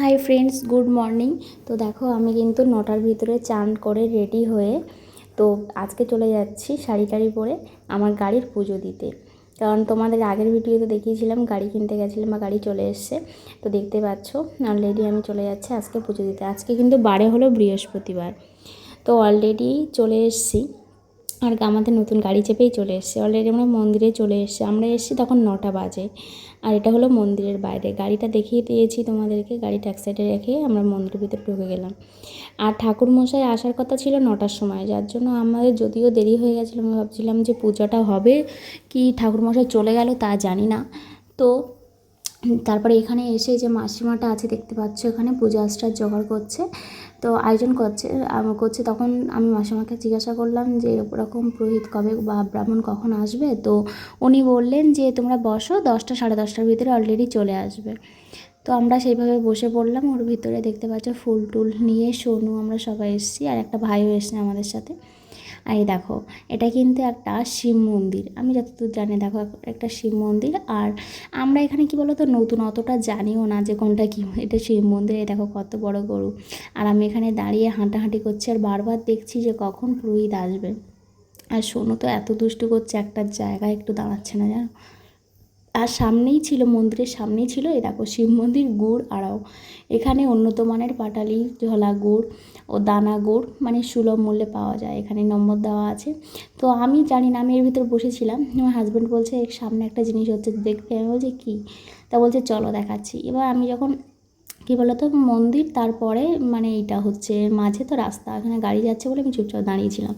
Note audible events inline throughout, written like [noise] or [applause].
Hi friends, good morning. তো দেখো, আমি কিন্তু নটার ভিতরে চান করে রেডি হয়ে তো আজকে চলে যাচ্ছি শাড়ি টাড়ি পরে আমার গাড়ির পুজো দিতে। কারণ তোমাদের আগের ভিডিওতে দেখিয়েছিলাম, গাড়ি কিনতে গেছিলাম বা গাড়ি চলে এসছে। তো দেখতে পাচ্ছ অলরেডি আমি চলে যাচ্ছি আজকে পুজো দিতে। আজকে কিন্তু বারে হলো বৃহস্পতিবার। তো অলরেডি চলে এসছি। আর আমাদের নতুন গাড়ি চেপেই চলে এসছে। অলরেডি আমরা মন্দিরে চলে এসছি। আমরা এসছি তখন নটা বাজে। আর এটা হলো মন্দিরের বাইরে। গাড়িটা দেখিয়ে দিয়েছি তোমাদেরকে। গাড়িটা এক সাইডে রেখে আমরা মন্দিরের ভিতরে ঢুকে গেলাম। আর ঠাকুর মশাই আসার কথা ছিল নটার সময়। যার জন্য আমাদের যদিও দেরি হয়ে গেছিল আমি ভাবছিলাম যে পূজাটা হবে। কি ঠাকুর মশাই চলে গেল তা জানি না। তো তারপরে এখানে এসে যে মাসিমাটা আছে, দেখতে পাচ্ছ এখানে পূজা আশ্রার জোগাড় করছে। তো আয়োজন করছে করছে তখন আমি মাসিমাকে জিজ্ঞাসা করলাম যে ওরকম পুরোহিত কবে বা ব্রাহ্মণ কখন আসবে? তো উনি বললেন যে তোমরা বসো, দশটা, সাড়ে দশটার ভিতরে অলরেডি চলে আসবে। তো আমরা সেইভাবে বসে পড়লাম, ওর ভিতরে দেখতে পাচ্ছ ফুল টুল নিয়ে সোনু, আমরা সবাই এসেছি, আর একটা ভাইও এসছে আমাদের সাথে। আর এই দেখো, এটা কিন্তু একটা শিব মন্দির। আমি যতদূর জানি দেখো, একটা শিব মন্দির। আর আমরা এখানে কি বলতো, নতুন অতটা জানিও না যে কোনটা কী, এটা শিব মন্দির। এই দেখো, কত বড় গরু। আর আমি এখানে দাঁড়িয়ে হাঁটাহাঁটি করছি আর বারবার দেখছি যে কখন পুরোহিত আসবে। আর শোনো তো, এত দুষ্টু করছে একটা জায়গায়, একটু দাঁড়াচ্ছে না জানো? আর সামনেই ছিল, মন্দিরের সামনেই ছিল এই দেখো শিব মন্দির, গুড় আড়াও এখানে উন্নত মানের পাটালি, ঝোলা গুড় ও দানা গুড় মানে সুলভ মূল্যে পাওয়া যায়। এখানে নম্বর দেওয়া আছে। তো আমি জানি না, আমি এর ভিতর বসেছিলাম। আমার হাজব্যান্ড বলছে সামনে একটা জিনিস হচ্ছে, দেখতে আমি বলছি, কী? তা বলছে, চলো দেখাচ্ছি। এবার আমি যখন, কী বলতো, মন্দির, তারপরে মানে এইটা হচ্ছে, মাঝে তো রাস্তা এখানে গাড়ি যাচ্ছে বলে আমি চুপচাপ দাঁড়িয়েছিলাম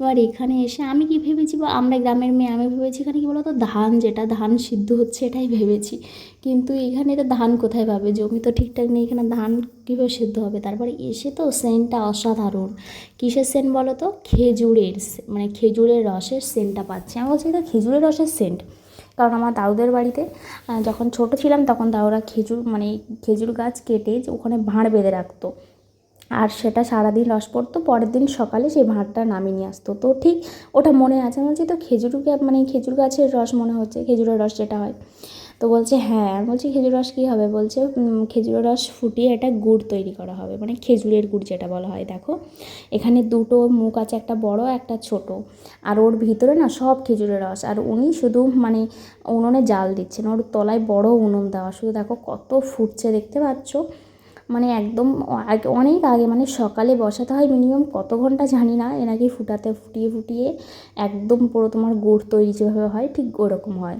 এবার এখানে এসে আমি কি ভেবেছি? বা আমরা গ্রামের মেয়ে, আমি ভেবেছি এখানে কি বলতো? ধান যেটা, ধান সিদ্ধ হচ্ছে এটাই ভেবেছি। কিন্তু এখানে তো ধান কোথায় পাবে? জমি তো ঠিকঠাক নেই, এখানে ধান কীভাবে সিদ্ধ হবে? তারপরে এসে তো সেন্টটা অসাধারণ। কিসের সেন্ট বলো তো খেজুরের মানে খেজুরের রসের সেন্টটা পাচ্ছি। আমি বলছি, এটা খেজুরের রসের সেন্ট। কারণ আমার দাউদের বাড়িতে যখন ছোট ছিলাম, তখন দাউরা খেজুর মানে খেজুর গাছ কেটে ওখানে ভাঁড় বেঁধে রাখতো। আর সেটা সারাদিন রস পড়তো, পরের দিন সকালে সেই ভাঁড়টা নামিয়ে নিয়ে আসতো। তো ঠিক ওটা মনে আছে আমি বলছি তো খেজুর মানে খেজুর গাছের রস মনে হচ্ছে, খেজুরের রস যেটা হয়। তো বলছে হ্যাঁ। বলছি, খেজুর রস কী হবে? বলছে খেজুরের রস ফুটিয়ে এটা গুড় তৈরি করা হবে। মানে খেজুরের গুড় যেটা বলা হয়, দেখো। এখানে দুটো মুখ আছে, একটা বড়, একটা ছোট। আর ওর ভিতরে না সব খেজুরের রস। আর উনি শুধু মানে উনুনে জাল দিচ্ছেন। ওর তলায় বড় উনুন দেওয়া। শুধু দেখো কত ফুটছে, দেখতে পাচ্ছ? মানে একদম অনেক আগে মানে সকালে বসাতে হয় মিনিমাম কত ঘণ্টা জানি না। এনাকে ফুটাতে, ফুটিয়ে ফুটিয়ে একদম পুরো তোমার গুড় তৈরি যেভাবে হয় ঠিক ওরকম হয়।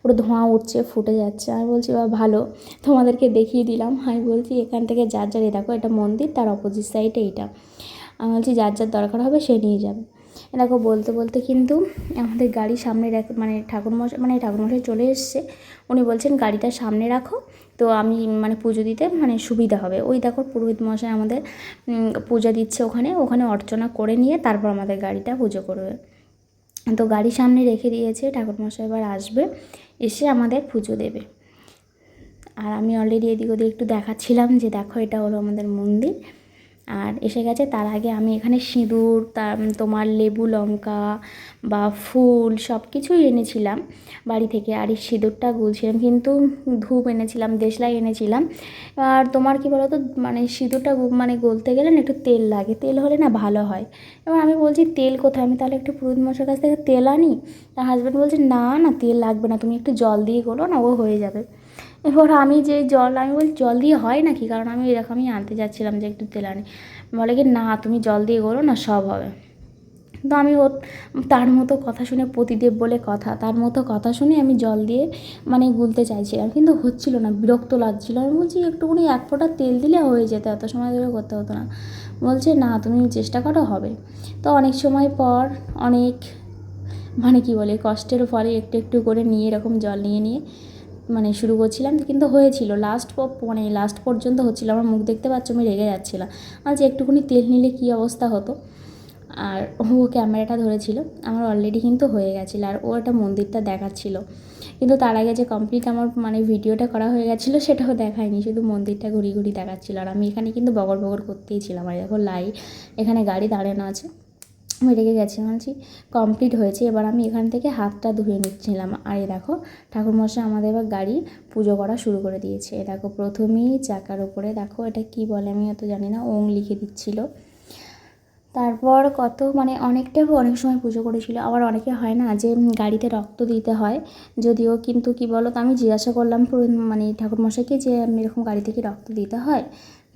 পুরো ধোঁয়া উঠছে, ফুটে যাচ্ছে। আর বলছি বা ভালো। তোমাদেরকে দেখিয়ে দিলাম। আমি বলছি, এখান থেকে যার যার, এই দেখো, এটা মন্দির, তার অপোজিট সাইডে এইটা। আমি বলছি, যার যার দরকার হবে সে নিয়ে যাবে। এ দেখো, বলতে বলতে কিন্তু আমাদের গাড়ি সামনে রাখ মানে ঠাকুরমশাই মানে ঠাকুরমশাই চলে এসছে। উনি বলছেন, গাড়িটা সামনে রাখো, তো আমি মানে পুজো দিতে মানে সুবিধা হবে। ওই দেখো, পুরোহিত মশাই আমাদের পূজা দিচ্ছে ওখানে। ওখানে অর্চনা করে নিয়ে তারপর আমাদের গাড়িটা পুজো করবে। তো গাড়ি সামনে রেখে দিয়েছে, ঠাকুরমশাই এবার আসবে, এসে আমাদের পুজো দেবে। আর আমি অলরেডি এদিক ওদিক একটু দেখাচ্ছিলাম যে, দেখো, এটা হলো আমাদের মন্দির। আর এসে গেছে, তার আগে আমি এখানে সিঁদুর, তার তোমার লেবু লঙ্কা বা ফুল সব কিছুই এনেছিলাম বাড়ি থেকে। আর এই সিঁদুরটা গুলছিলাম, কিন্তু ধূপ এনেছিলাম, দেশলাই এনেছিলাম। আর তোমার কি বলতো মানে সিঁদুরটা মানে গলতে গেলে না একটু তেল লাগে, তেল হলে না ভালো হয়। এবার আমি বলছি, তেল কোথায়? আমি তাহলে একটু পুরোহিত মশার কাছ থেকে তেল আনি। তার হাজব্যান্ড বলছে, না না, তেল লাগবে না, তুমি একটু জল দিয়ে গলো না, ও হয়ে যাবে। এবার আমি যে জল, আমি বলি জল দিয়ে হয় নাকি? কারণ আমি এরকমই আনতে যাচ্ছিলাম যে একটু তেল আনি। বলে কি, না, তুমি জল দিয়ে গলো না, সব হবে। তো আমি ওর, তার মতো কথা শুনে, প্রতিদেব বলে কথা, তার মতো কথা শুনে আমি জল দিয়ে মানে গুলতে চাইছিলাম। কিন্তু হচ্ছিল না, বিরক্ত লাগছিল। আমি বলছি একটুখানি এক ফোঁটা তেল দিলে হয়ে যেত, এত সময় ধরে করতে হতো না। বলছে, না, তুমি চেষ্টা করো, হবে। তো অনেক সময় পর অনেক মানে কি বলে, কষ্টের ফলে একটু একটু করে নিয়ে এরকম জল নিয়ে নিয়ে মানে শুরু করছিলাম, কিন্তু হয়েছিল। লাস্ট মানে লাস্ট পর্যন্ত হচ্ছিল। আমার মুখ দেখতে পাচ্ছ, আমি রেগে যাচ্ছিলাম। যে একটুখানি তেল নিলে কী অবস্থা হতো? আর ও ক্যামেরাটা ধরেছিল। আমার অলরেডি কিন্তু হয়ে গেছিল, আর ও একটা মন্দিরটা দেখাচ্ছিল। কিন্তু তার আগে যে কমপ্লিট আমার মানে ভিডিওটা করা হয়ে গেছিল, সেটাও দেখায়নি। শুধু মন্দিরটা ঘুরি ঘুরি দেখাচ্ছিল। আর আমি এখানে কিন্তু বগর বগর করতেই ছিলাম। আর এখন লাই, এখানে গাড়ি দাঁড়ানো আছে। আমি রেগে গেছি বলছি কমপ্লিট হয়েছে, এবার আমি এখান থেকে হাতটা ধুয়ে নিচ্ছিলাম। আর এই দেখো, ঠাকুরমশাই আমাদের এবার গাড়ি পুজো করা শুরু করে দিয়েছে। এ দেখো, প্রথমেই চাকার উপরে, দেখো এটা কি বলে আমি অত জানি না, ওং লিখে দিচ্ছিল। তারপর কত মানে অনেকটা অনেক সময় পুজো করেছিল। আবার অনেকে হয় না যে গাড়িতে রক্ত দিতে হয়, যদিও কিন্তু কি বলো তো আমি জিজ্ঞাসা করলাম মানে ঠাকুরমশাইকে যে এরকম গাড়িতে কি রক্ত দিতে হয়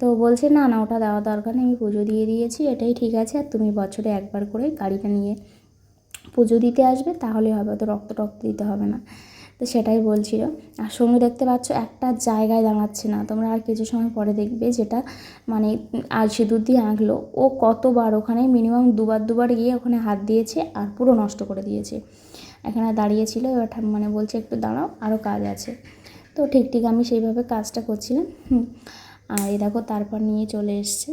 তো বলছে, না না, ওটা দেওয়া দরকার নেই, আমি পুজো দিয়ে দিয়েছি, এটাই ঠিক আছে, আর তুমি বছরে একবার করে গাড়িটা নিয়ে পুজো দিতে আসবে, তাহলে হবে তো রক্ত টক্ত দিতে হবে না। তো সেটাই বলছিল। আর সঙ্গে দেখতে পাচ্ছ, একটা জায়গায় দাঁড়াচ্ছে না। তোমরা আর কিছু সময় পরে দেখবে যেটা মানে আর সিঁদুর দিয়ে আঁকলো। ও কতবার ওখানে মিনিমাম দুবার দুবার গিয়ে ওখানে হাত দিয়েছে, আর পুরো নষ্ট করে দিয়েছে। এখানে দাঁড়িয়েছিল, এবার মানে বলছে, একটু দাঁড়াও আরও কাজ আছে। তো ঠিক ঠিক আমি সেইভাবে কাজটা করছিলাম। হুম। আর এ দেখো, তারপর নিয়ে চলে এসছে।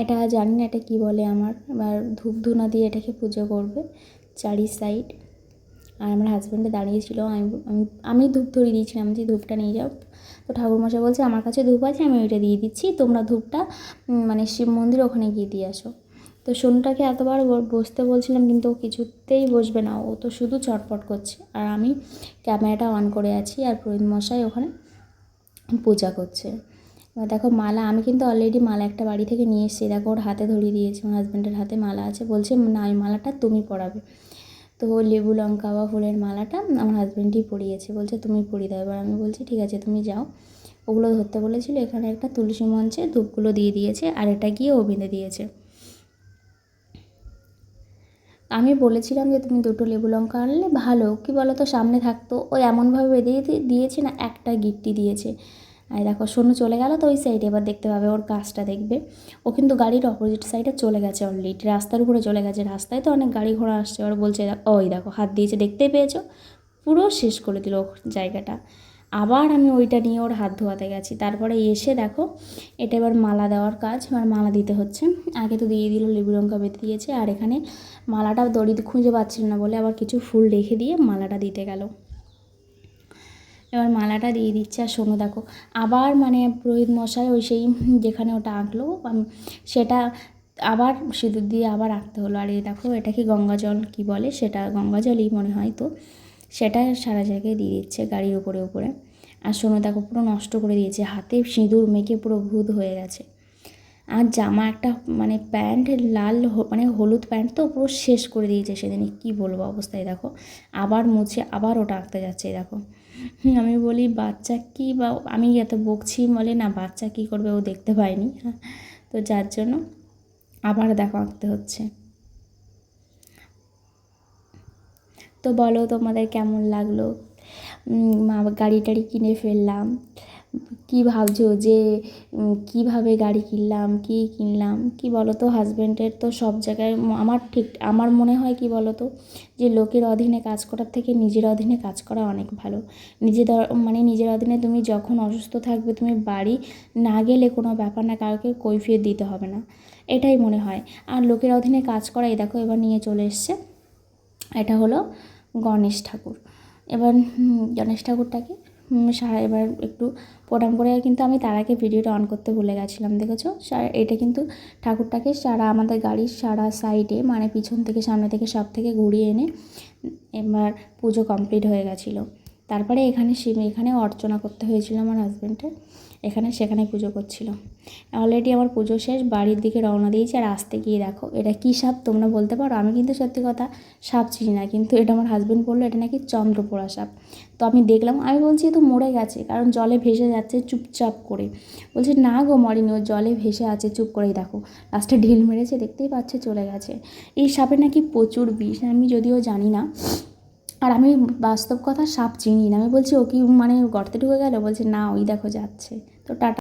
এটা জানি না, এটা কী বলে আমার। এবার ধূপ ধুনা দিয়ে এটাকে পুজো করবে চারি সাইড আর আমার হাজব্যান্ডে দাঁড়িয়েছিল, আমি আমি ধূপ ধরিয়ে দিয়েছিলাম যে ধূপটা নিয়ে যাও। তো ঠাকুরমশাই বলছে, আমার কাছে ধূপ আছে, আমি ওইটা দিয়ে দিচ্ছি। তোমরা ধূপটা মানে শিব মন্দির ওখানে গিয়ে দিয়ে আসো। তো সোনুটাকে এতবার বসতে বলছিলাম, কিন্তু ও কিছুতেই বসবে না। ও তো শুধু চটপট করছে। আর আমি ক্যামেরাটা অন করে আছি, আর পুরোহিত মশাই ওখানে পূজা করছে। এবার দেখো মালা, আমি কিন্তু অলরেডি মালা একটা বাড়ি থেকে নিয়ে এসেছি। দেখো ওর হাতে ধরিয়ে দিয়েছি আমার হাজব্যান্ডের হাতে মালা আছে। বলছে, না ওই মালাটা তুমি পরাবে। তো লেবু, লঙ্কা বা ফুলের মালাটা আমার হাজব্যান্ডই পরিয়েছে। বলছে, তুমি পরিয়ে দাও। এবার আমি বলছি, ঠিক আছে, তুমি যাও। ওগুলো ধরতে বলেছিল, এখানে একটা তুলসী মঞ্চে ধূপগুলো দিয়ে দিয়েছে, আর এটা গিয়ে ও বেঁধে দিয়েছে। আমি বলেছিলাম যে তুমি দুটো লেবু লঙ্কা আনলে ভালো। কি বলো তো সামনে থাকতো। ও এমনভাবে বেঁধে দিয়ে- দিয়েছে না, একটা গিট্টি দিয়েছে। আর দেখো, সোনু চলে গেল তো ওই সাইডে এবার দেখতে পাবে ওর কাজটা দেখবে। ও কিন্তু গাড়ির অপোজিট সাইডে চলে গেছে অলরেডি রাস্তার উপরে চলে গেছে। রাস্তায় তো অনেক গাড়ি ঘোড়া আসছে। ওর বলছে, ওই দেখো, হাত দিয়েছে, দেখতেই পেয়েছ? পুরো শেষ করে দিল জায়গাটা। আবার আমি ওইটা নিয়ে ওর হাত ধোয়াতে গেছি। তারপরে এসে দেখো, এটা এবার মালা দেওয়ার কাজ। এবার মালা দিতে হচ্ছে। আগে তো দিয়ে দিল, লেবু লঙ্কা বেঁধে দিয়েছে। আর এখানে মালাটা দড়ি খুঁজে পাচ্ছিল না বলে আবার কিছু ফুল রেখে দিয়ে মালাটা দিতে গেল। এবার মালাটা দিয়ে দিচ্ছে। আর শোনো দেখো, আবার মানে পুরোহিত মশাই ওই সেই যেখানে ওটা আঁকলো সেটা আবার সিঁদুর দিয়ে আবার আঁকতে হলো। আর এই দেখো, এটা কি গঙ্গা জল কী বলে? সেটা গঙ্গা জলই মনে হয় তো। সেটা সারা জায়গায় দিয়ে দিচ্ছে গাড়ির উপরে উপরে। আর শোনো দেখো পুরো নষ্ট করে দিয়েছে। হাতে সিঁদুর মেখে পুরো ভূত হয়ে গেছে। আর জামা একটা মানে প্যান্ট লাল মানে হলুদ প্যান্ট তো পুরো শেষ করে দিয়েছে সেদিনে কী বলব অবস্থায় দেখো। আবার মুছে, আবার ওটা আঁকতে যাচ্ছে, দেখো। আমি বলি, বাচ্চা কি বা, আমি এত বকছি বলে না, বাচ্চা কী করবে ও দেখতে পায়নি। [laughs] তো যার জন্য আবার দেখো আঁকতে হচ্ছে। তো বলো তোমাদের কেমন লাগল? মা গাড়ি টাড়ি কিনে ফেললাম। কী ভাবছ যে কীভাবে গাড়ি কিনলাম, কী কিনলাম? কি বলো তো হাজব্যান্ডের তো সব জায়গায় আমার ঠিক, আমার মনে হয় কি বলো তো যে লোকের অধীনে কাজ করার থেকে নিজের অধীনে কাজ করা অনেক ভালো। নিজেদের মানে নিজের অধীনে তুমি যখন অসুস্থ থাকবে, তুমি বাড়ি না গেলে কোনো ব্যাপার না, কাউকে কৈফিয়ত দিতে হবে না। এটাই মনে হয়। আর লোকের অধীনে কাজ করা এই দেখো এবার নিয়ে চলে এসছে। এটা হলো গণেশ ঠাকুর। এবার গণেশ ঠাকুরটাকে সারা এবার একটু প্রণাম করে। কিন্তু আমি তার আগে ভিডিওটা অন করতে ভুলে গেছিলাম, দেখেছ? এটা কিন্তু ঠাকুরটাকে সারা আমাদের গাড়ির সারা সাইডে মানে পিছন থেকে, সামনে থেকে সব থেকে ঘুরিয়ে এনে, এবার পুজো কমপ্লিট হয়ে গেছিল। তারপরে এখানে শিব এখানে অর্চনা করতে হয়েছিল আমার হাজব্যান্ডের এখানে সেখানে পুজো করছিল। অলরেডি আমার পুজো শেষ, বাড়ির দিকে রওনা দিয়েছি। আর আসতে গিয়ে দেখো, এটা কী সাপ তোমরা বলতে পারো? আমি কিন্তু সত্যি কথা সাপ চিনি না, কিন্তু এটা আমার হাজব্যান্ড বলল, এটা নাকি চন্দ্রপোড়া সাপ। তো আমি দেখলাম, আমি বলছি তো মরে গেছে, কারণ জলে ভেসে যাচ্ছে চুপচাপ করে। বলছে, না গো মরিনি, ও জলে ভেসে আছে, চুপ করেই দেখো। লাস্টে ঢিল মেরেছে, দেখতেই পাচ্ছে, চলে গেছে। এই সাপের নাকি প্রচুর বিষ, আমি যদিও জানি না। আর আমি বাস্তব কথা সাপ চিনি না। আমি বলছি, ও কি মানে গর্তে ঢুকে গেল? বলছে, না, ওই দেখো যাচ্ছে। তো টাটা।